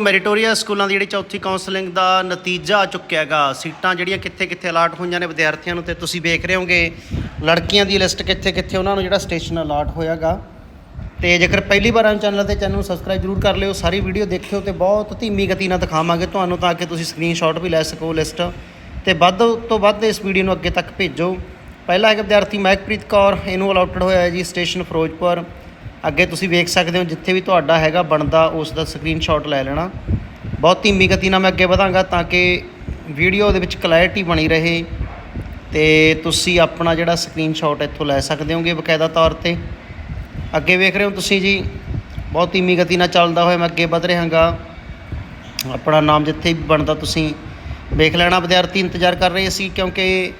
ਮੈਰੀਟੋਰੀਆ ਸਕੂਲਾਂ ਦੀ ਜਿਹੜੀ ਚੌਥੀ ਕਾਉਂਸਲਿੰਗ ਦਾ ਨਤੀਜਾ ਆ ਚੁੱਕਿਆਗਾ ਸੀਟਾਂ ਜਿਹੜੀਆਂ ਕਿੱਥੇ ਕਿੱਥੇ ਅਲਾਟ ਹੋਈਆਂ ਨੇ ਵਿਦਿਆਰਥੀਆਂ ਨੂੰ ਤੇ ਤੁਸੀਂ ਵੇਖ ਰਹੇ ਹੋਗੇ, ਲੜਕੀਆਂ ਦੀ ਲਿਸਟ ਕਿੱਥੇ ਕਿੱਥੇ ਉਹਨਾਂ ਨੂੰ ਜਿਹੜਾ ਸਟੇਸ਼ਨ ਅਲਾਟ ਹੋਇਆਗਾ ਤੇ ਜੇਕਰ ਪਹਿਲੀ ਵਾਰ ਆ ਚੈਨਲ ਤੇ, ਚੈਨਲ ਨੂੰ ਸਬਸਕ੍ਰਾਈਬ ਜਰੂਰ ਕਰ ਲਿਓ, ਸਾਰੀ ਵੀਡੀਓ ਦੇਖਿਓ ਤੇ ਬਹੁਤ ਧੀਮੀ ਗਤੀ ਨਾਲ ਦਿਖਾਵਾਂਗੇ ਤੁਹਾਨੂੰ ਤਾਂ ਕਿ ਤੁਸੀਂ ਸਕਰੀਨਸ਼ਾਟ ਵੀ ਲੈ ਸਕੋ ਲਿਸਟ ਤੇ ਵੱਧ ਤੋਂ ਵੱਧ ਇਸ ਵੀਡੀਓ ਨੂੰ ਅੱਗੇ ਤੱਕ ਭੇਜੋ। ਪਹਿਲਾ ਹੈਗਾ ਵਿਦਿਆਰਥੀ ਮਹਿਕਪ੍ਰੀਤ ਕੌਰ, ਇਹਨੂੰ ਅਲਾਟਡ ਹੋਇਆ ਹੈ ਜੀ ਸਟੇਸ਼ਨ ਫਿਰੋਜ਼ਪੁਰ। ਅੱਗੇ ਤੁਸੀਂ ਵੇਖ ਸਕਦੇ ਹੋ ਜਿੱਥੇ ਵੀ ਤੁਹਾਡਾ ਹੈਗਾ ਬਣਦਾ, ਉਸ ਦਾ ਸਕਰੀਨਸ਼ਾਟ ਲੈ ਲੈਣਾ। ਬਹੁਤ ਧੀਮੀ ਗਤੀ ਨਾਲ ਮੈਂ ਅੱਗੇ ਵਧਾਂਗਾ ਤਾਂ ਕਿ ਵੀਡੀਓ ਦੇ ਵਿੱਚ ਕਲੈਰਿਟੀ ਬਣੀ ਰਹੇ ਤੇ ਤੁਸੀਂ ਆਪਣਾ ਜਿਹੜਾ ਸਕਰੀਨਸ਼ਾਟ ਇੱਥੋਂ ਲੈ ਸਕਦੇ ਹੋਗੇ ਬਕਾਇਦਾ ਤੌਰ ਤੇ। ਅੱਗੇ ਵੇਖ ਰਹੇ ਹੋ ਤੁਸੀਂ ਜੀ, ਬਹੁਤ ਧੀਮੀ ਗਤੀ ਨਾਲ ਚੱਲਦਾ ਹੋਇਆ ਮੈਂ ਅੱਗੇ ਵਧ ਰਿਹਾਗਾ। ਆਪਣਾ ਨਾਮ ਜਿੱਥੇ ਵੀ ਬਣਦਾ ਤੁਸੀਂ ਵੇਖ ਲੈਣਾ, ਵਿਦਿਆਰਥੀ ਇੰਤਜ਼ਾਰ ਕਰ ਰਹੇ ਸੀ ਕਿਉਂਕਿ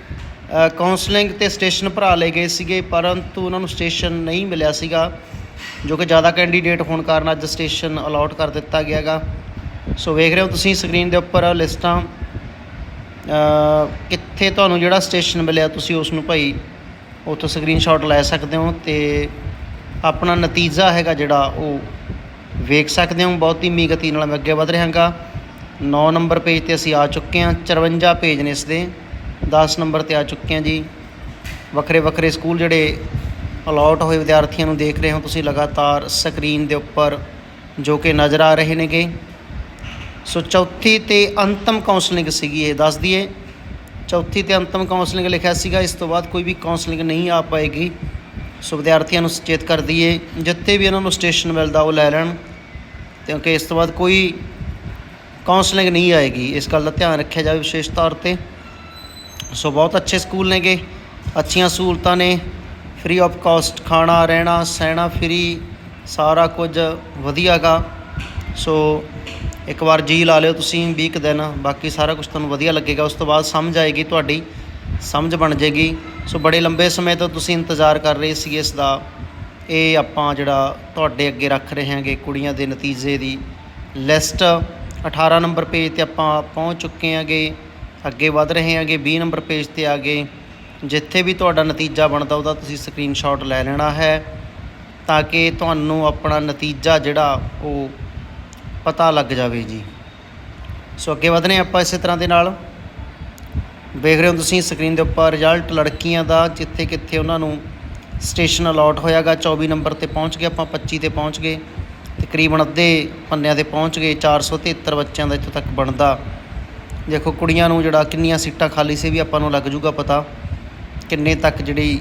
ਕਾਉਂਸਲਿੰਗ ਤੇ ਸਟੇਸ਼ਨ ਭਰਾ ਲਏ ਗਏ ਸੀਗੇ, ਪਰੰਤੂ ਉਹਨਾਂ ਨੂੰ ਸਟੇਸ਼ਨ ਨਹੀਂ ਮਿਲਿਆ ਸੀਗਾ। ਜੋ ਕਿ ਜ਼ਿਆਦਾ ਕੈਂਡੀਡੇਟ ਹੋਣ ਕਾਰਨ ਅੱਜ ਸਟੇਸ਼ਨ ਅਲਾਟ ਕਰ ਦਿੱਤਾ ਗਿਆਗਾ ਸੋ ਵੇਖ ਰਹੇ ਹੋ ਤੁਸੀਂ ਸਕਰੀਨ ਦੇ ਉੱਪਰ ਲਿਸਟਾਂ। ਕਿੱਥੇ ਤੁਹਾਨੂੰ ਜਿਹੜਾ ਸਟੇਸ਼ਨ ਮਿਲਿਆ ਤੁਸੀਂ ਉਸ ਨੂੰ ਭਾਈ, ਉੱਥੋਂ ਸਕਰੀਨਸ਼ਾਟ ਲੈ ਸਕਦੇ ਹੋ ਤੇ ਆਪਣਾ ਨਤੀਜਾ ਹੈਗਾ ਜਿਹੜਾ ਉਹ ਵੇਖ ਸਕਦੇ ਹੋ। ਬਹੁਤ ਧੀਮੀ ਗਤੀ ਨਾਲ ਮੈਂ ਅੱਗੇ ਵਧ ਰਿਹਾਗਾ 9 ਨੰਬਰ ਪੇਜ ਤੇ ਅਸੀਂ ਆ ਚੁੱਕੇ ਹਾਂ 54 ਪੇਜ ਨੇ ਇਸ ਦੇ 10 ਨੰਬਰ ਤੇ ਆ ਚੁੱਕੇ ਹਾਂ ਜੀ। ਵੱਖਰੇ ਵੱਖਰੇ ਸਕੂਲ ਜਿਹੜੇ ਅਲਾਟ ਹੋਏ ਵਿਦਿਆਰਥੀਆਂ ਨੂੰ ਦੇਖ ਰਹੇ ਹੋ ਤੁਸੀਂ ਲਗਾਤਾਰ ਸਕਰੀਨ ਦੇ ਉੱਪਰ ਜੋ ਕਿ ਨਜ਼ਰ ਆ ਰਹੇ ਨੇਗੇ। ਸੋ ਚੌਥੀ ਤੇ ਅੰਤਮ ਕਾਉਂਸਲਿੰਗ ਸੀਗੀ ਇਹ, ਦੱਸ ਦਈਏ। ਚੌਥੀ ਤੇ ਅੰਤਮ ਕਾਉਂਸਲਿੰਗ ਲਿਖਿਆ ਸੀਗਾ, ਇਸ ਤੋਂ ਬਾਅਦ ਕੋਈ ਵੀ ਕਾਉਂਸਲਿੰਗ ਨਹੀਂ ਆ ਪਾਏਗੀ। ਸੋ ਵਿਦਿਆਰਥੀਆਂ ਨੂੰ ਸੁਚੇਤ ਕਰ ਦਈਏ, ਜਿੱਥੇ ਵੀ ਉਹਨਾਂ ਨੂੰ ਸਟੇਸ਼ਨ ਮਿਲਦਾ ਉਹ ਲੈ ਲੈਣ, ਕਿਉਂਕਿ ਇਸ ਤੋਂ ਬਾਅਦ ਕੋਈ ਕਾਉਂਸਲਿੰਗ ਨਹੀਂ ਆਏਗੀ। ਇਸ ਗੱਲ ਦਾ ਧਿਆਨ ਰੱਖਿਆ ਜਾਵੇ ਵਿਸ਼ੇਸ਼ ਤੌਰ ਤੇ। ਸੋ ਬਹੁਤ ਅੱਛੇ ਸਕੂਲ ਨੇਗੇ, ਅੱਛੀਆਂ ਸਹੂਲਤਾਂ ਨੇ। ਫ੍ਰੀ ਆਫ ਕਾਸਟ, ਖਾਣਾ, ਰਹਿਣਾ, ਸਹਿਣਾ, ਫ੍ਰੀ, ਸਾਰਾ ਕੁਝ ਵਧੀਆਗਾ ਸੋ ਇੱਕ ਵਾਰ ਜੀ ਲਾ ਲਿਓ ਤੁਸੀਂ 20 ਕੁ ਦਿਨ, ਬਾਕੀ ਸਾਰਾ ਕੁਝ ਤੁਹਾਨੂੰ ਵਧੀਆ ਲੱਗੇਗਾ। ਉਸ ਤੋਂ ਬਾਅਦ ਸਮਝ ਆਏਗੀ ਤੁਹਾਡੀ, ਸਮਝ ਬਣ ਜੇਗੀ। ਸੋ ਬੜੇ ਲੰਬੇ ਸਮੇਂ ਤੋਂ ਤੁਸੀਂ ਇੰਤਜ਼ਾਰ ਕਰ ਰਹੇ ਸੀ ਇਸ ਦਾ। ਇਹ ਆਪਾਂ ਜਿਹੜਾ ਤੁਹਾਡੇ ਅੱਗੇ ਰੱਖ ਰਹੇ ਹਾਂਗੇ ਕੁੜੀਆਂ ਦੇ ਨਤੀਜੇ ਦੀ ਲਿਸਟ। 18 ਨੰਬਰ ਪੇਜ ਤੇ ਆਪਾਂ ਪਹੁੰਚ ਚੁੱਕੇ ਹਾਂਗੇ, ਅੱਗੇ ਵਧ ਰਹੇ ਹਾਂਗੇ 20 ਨੰਬਰ ਪੇਜ ਤੇ ਆ ਗਏ। ਜਿੱਥੇ ਵੀ ਤੁਹਾਡਾ ਨਤੀਜਾ ਬਣਦਾ, ਉਹਦਾ ਤੁਸੀਂ ਸਕਰੀਨਸ਼ਾਟ ਲੈ ਲੈਣਾ ਹੈ ਤਾਂ ਕਿ ਤੁਹਾਨੂੰ ਆਪਣਾ ਨਤੀਜਾ ਜਿਹੜਾ, ਉਹ ਪਤਾ ਲੱਗ ਜਾਵੇ ਜੀ। ਸੋ ਅੱਗੇ ਵਧਨੇ ਆਪਾਂ ਇਸੇ ਤਰ੍ਹਾਂ ਦੇ ਨਾਲ। ਵੇਖ ਰਹੇ ਹੋ ਤੁਸੀਂ ਸਕਰੀਨ ਦੇ ਉੱਪਰ ਰਿਜ਼ਲਟ ਲੜਕੀਆਂ ਦਾ ਜਿੱਥੇ ਕਿੱਥੇ ਉਹਨਾਂ ਨੂੰ ਸਟੇਸ਼ਨ ਅਲਾਟ ਹੋਇਆਗਾ। 24 ਨੰਬਰ ਤੇ ਪਹੁੰਚ ਗਏ ਆਪਾਂ 25 ਤੇ ਪਹੁੰਚ ਗਏ। ਤਕਰੀਬਨ ਅੱਧੇ ਪੰਨਿਆਂ ਤੇ ਪਹੁੰਚ ਗਏ 473 ਬੱਚਿਆਂ ਦਾ ਇੱਥੋਂ ਤੱਕ ਬਣਦਾ। ਦੇਖੋ ਕੁੜੀਆਂ ਨੂੰ ਜਿਹੜਾ ਕਿੰਨੀਆਂ ਸੀਟਾਂ ਖਾਲੀ ਸੀ ਵੀ ਆਪਾਂ ਨੂੰ ਲੱਗ ਜੂਗਾ ਪਤਾ। ਕਿੰਨੇ ਤੱਕ ਜਿਹੜੀ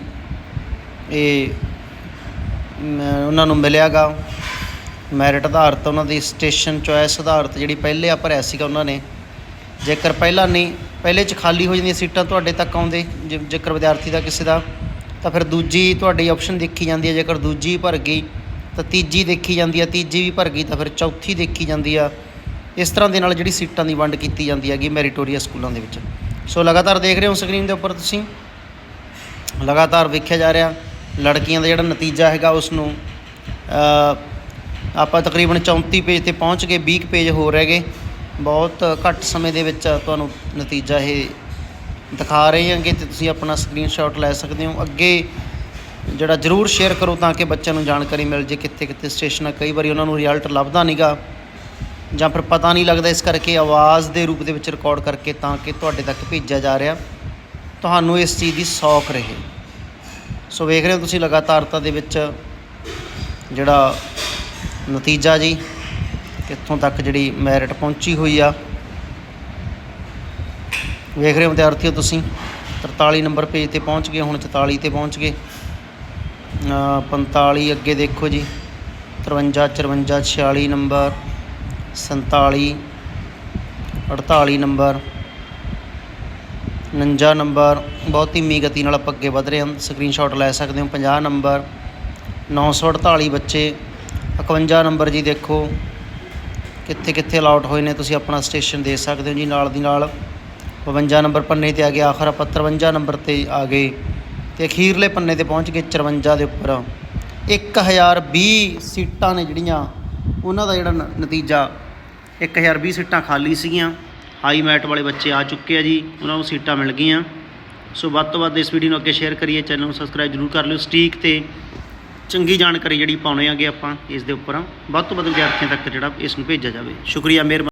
ਇਹ ਮ, ਉਹਨਾਂ ਨੂੰ ਮਿਲਿਆਗਾ। ਮੈਰਿਟ ਆਧਾਰਿਤ ਉਹਨਾਂ ਦੀ ਸਟੇਸ਼ਨ ਚੁਆਇਸ ਆਧਾਰਿਤ ਜਿਹੜੀ ਪਹਿਲੇ ਆ ਭਰਿਆ ਸੀਗਾ ਉਹਨਾਂ ਨੇ। ਜੇਕਰ ਪਹਿਲਾਂ ਨਹੀਂ ਪਹਿਲੇ ਚ ਖਾਲੀ ਹੋ ਜਾਂਦੀਆਂ ਸੀਟਾਂ ਤੁਹਾਡੇ ਤੱਕ ਆਉਂਦੇ ਜੇ- ਜੇਕਰ ਵਿਦਿਆਰਥੀ ਦਾ ਕਿਸੇ ਦਾ ਤਾਂ ਫਿਰ ਦੂਜੀ ਤੁਹਾਡੀ ਆਪਸ਼ਨ ਦੇਖੀ ਜਾਂਦੀ ਹੈ ਜੇਕਰ ਦੂਜੀ ਭਰ ਗਈ ਤਾਂ ਤੀਜੀ ਦੇਖੀ ਜਾਂਦੀ ਹੈ ਤੀਜੀ ਵੀ ਭਰ ਗਈ ਤਾਂ ਫਿਰ ਚੌਥੀ ਦੇਖੀ ਜਾਂਦੀ ਆ। ਇਸ ਤਰ੍ਹਾਂ ਦੇ ਨਾਲ ਜਿਹੜੀ ਸੀਟਾਂ ਦੀ ਵੰਡ ਕੀਤੀ ਜਾਂਦੀ ਹੈਗੀ ਮੈਰੀਟੋਰੀਆ ਸਕੂਲਾਂ ਦੇ ਵਿੱਚ। ਸੋ ਲਗਾਤਾਰ ਦੇਖ ਰਹੇ ਹੋ ਸਕਰੀਨ ਦੇ ਉੱਪਰ ਤੁਸੀਂ। ਲਗਾਤਾਰ ਵੇਖਿਆ ਜਾ ਰਿਹਾ। ਲੜਕੀਆਂ ਦਾ ਜਿਹੜਾ ਨਤੀਜਾ ਹੈਗਾ ਉਸ ਨੂੰ ਆਪਾਂ ਤਕਰੀਬਨ 34 ਪੇਜ ਤੇ ਪਹੁੰਚ ਗਏ 20 ਪੇਜ ਹੋ ਰਹਿ ਗਏ। ਬਹੁਤ ਘੱਟ ਸਮੇਂ ਦੇ ਵਿੱਚ ਤੁਹਾਨੂੰ ਨਤੀਜਾ ਇਹ ਦਿਖਾ ਰਹੇ ਹਾਂਗੇ ਤੇ ਤੁਸੀਂ ਆਪਣਾ ਸਕਰੀਨਸ਼ਾਟ ਲੈ ਸਕਦੇ ਹੋ। ਅੱਗੇ ਜਿਹੜਾ ਜਰੂਰ ਸ਼ੇਅਰ ਕਰੋ ਤਾਂ ਕਿ ਬੱਚਿਆਂ ਨੂੰ ਜਾਣਕਾਰੀ ਮਿਲ ਜੇ ਕਿੱਥੇ ਕਿੱਥੇ ਸਟੇਸ਼ਨਾਂ ਕਈ ਵਾਰੀ ਉਹਨਾਂ ਨੂੰ ਰਿਜ਼ਲਟ ਲੱਭਦਾ ਨਹੀਂਗਾ ਜਾਂ ਫਿਰ ਪਤਾ ਨਹੀਂ ਲੱਗਦਾ ਇਸ ਕਰਕੇ ਆਵਾਜ਼ ਦੇ ਰੂਪ ਦੇ ਵਿੱਚ ਰਿਕਾਰਡ ਕਰਕੇ ਤਾਂ ਕਿ ਤੁਹਾਡੇ ਤੱਕ ਭੇਜਿਆ ਜਾ ਰਿਹਾ। ਤੁਹਾਨੂੰ ਇਸ ਚੀਜ਼ ਦੀ ਸੌਖ ਰਹੇ। ਸੋ ਵੇਖ ਰਹੇ ਹੋ ਤੁਸੀਂ ਲਗਾਤਾਰਤਾ ਦੇ ਵਿੱਚ ਜਿਹੜਾ ਨਤੀਜਾ ਜੀ ਕਿੱਥੋਂ ਤੱਕ ਜਿਹੜੀ ਮੈਰਿਟ ਪਹੁੰਚੀ ਹੋਈ ਆ। ਵੇਖ ਰਹੇ ਹੋ ਵਿਦਿਆਰਥੀਓ ਤੁਸੀਂ 43 ਨੰਬਰ ਪੇਜ ਤੇ ਪਹੁੰਚ ਗਏ ਹੁਣ 44 ਤੇ ਪਹੁੰਚ ਗਏ। ਅ, 45 ਅੱਗੇ ਦੇਖੋ ਜੀ 53 54 46 ਨੰਬਰ 47 48 ਨੰਬਰ। 49 ਨੰਬਰ, ਬਹੁਤ ਧੀਮੀ ਗਤੀ ਨਾਲ ਆਪਾਂ ਅੱਗੇ ਵਧ ਰਹੇ ਹਾਂ। ਸਕਰੀਨਸ਼ਾਟ ਲੈ ਸਕਦੇ ਹੋ 50 ਨੰਬਰ 948 ਬੱਚੇ 51 ਨੰਬਰ ਜੀ ਦੇਖੋ, ਕਿੱਥੇ ਕਿੱਥੇ ਅਲਾਉਟ ਹੋਏ ਨੇ, ਤੁਸੀਂ ਆਪਣਾ ਸਟੇਸ਼ਨ ਦੇ ਸਕਦੇ ਹੋ ਜੀ, ਨਾਲ ਦੀ ਨਾਲ 52 ਨੰਬਰ ਪੰਨੇ ਤੇ ਆ ਗਏ ਆਖਰ ਆਪਾਂ 53 ਨੰਬਰ ਤੇ ਆ ਗਏ ਤੇ ਅਖੀਰਲੇ ਪੰਨੇ ਤੇ ਪਹੁੰਚ ਗਏ 54 ਦੇ ਉੱਪਰ। 1020 ਸੀਟਾਂ ਨੇ ਜਿਹੜੀਆਂ, ਉਹਨਾਂ ਦਾ ਜਿਹੜਾ ਨ- ਨਤੀਜਾ 1020 ਸੀਟਾਂ ਖਾਲੀ ਸੀਗੀਆਂ। ਹਾਈ ਮੈਟ ਵਾਲੇ ਬੱਚੇ ਆ ਚੁੱਕੇ ਆ ਜੀ, ਉਹਨਾਂ ਨੂੰ ਸੀਟਾਂ ਮਿਲ ਗਈਆਂ। ਸੋ ਵੱਧ ਤੋਂ ਵੱਧ ਇਸ ਵੀਡੀਓ ਨੂੰ ਅੱਗੇ ਸ਼ੇਅਰ ਕਰੀਏ ਚੈਨਲ ਨੂੰ ਸਬਸਕ੍ਰਾਈਬ ਜਰੂਰ ਕਰ ਲਿਓ। ਸਟੀਕ ਤੇ ਚੰਗੀ ਜਾਣਕਾਰੀ ਜਿਹੜੀ ਪਾਉਣੇ ਆਗੇ ਆਪਾਂ, ਇਸ ਦੇ ਉੱਪਰ ਵੱਧ ਤੋਂ ਵੱਧ ਵਿਦਿਆਰਥੀਆਂ ਤੱਕ ਜਿਹੜਾ ਇਸ ਨੂੰ ਭੇਜਿਆ ਜਾਵੇ। ਸ਼ੁਕਰੀਆ, ਮਿਹਰਬਾਨੀ।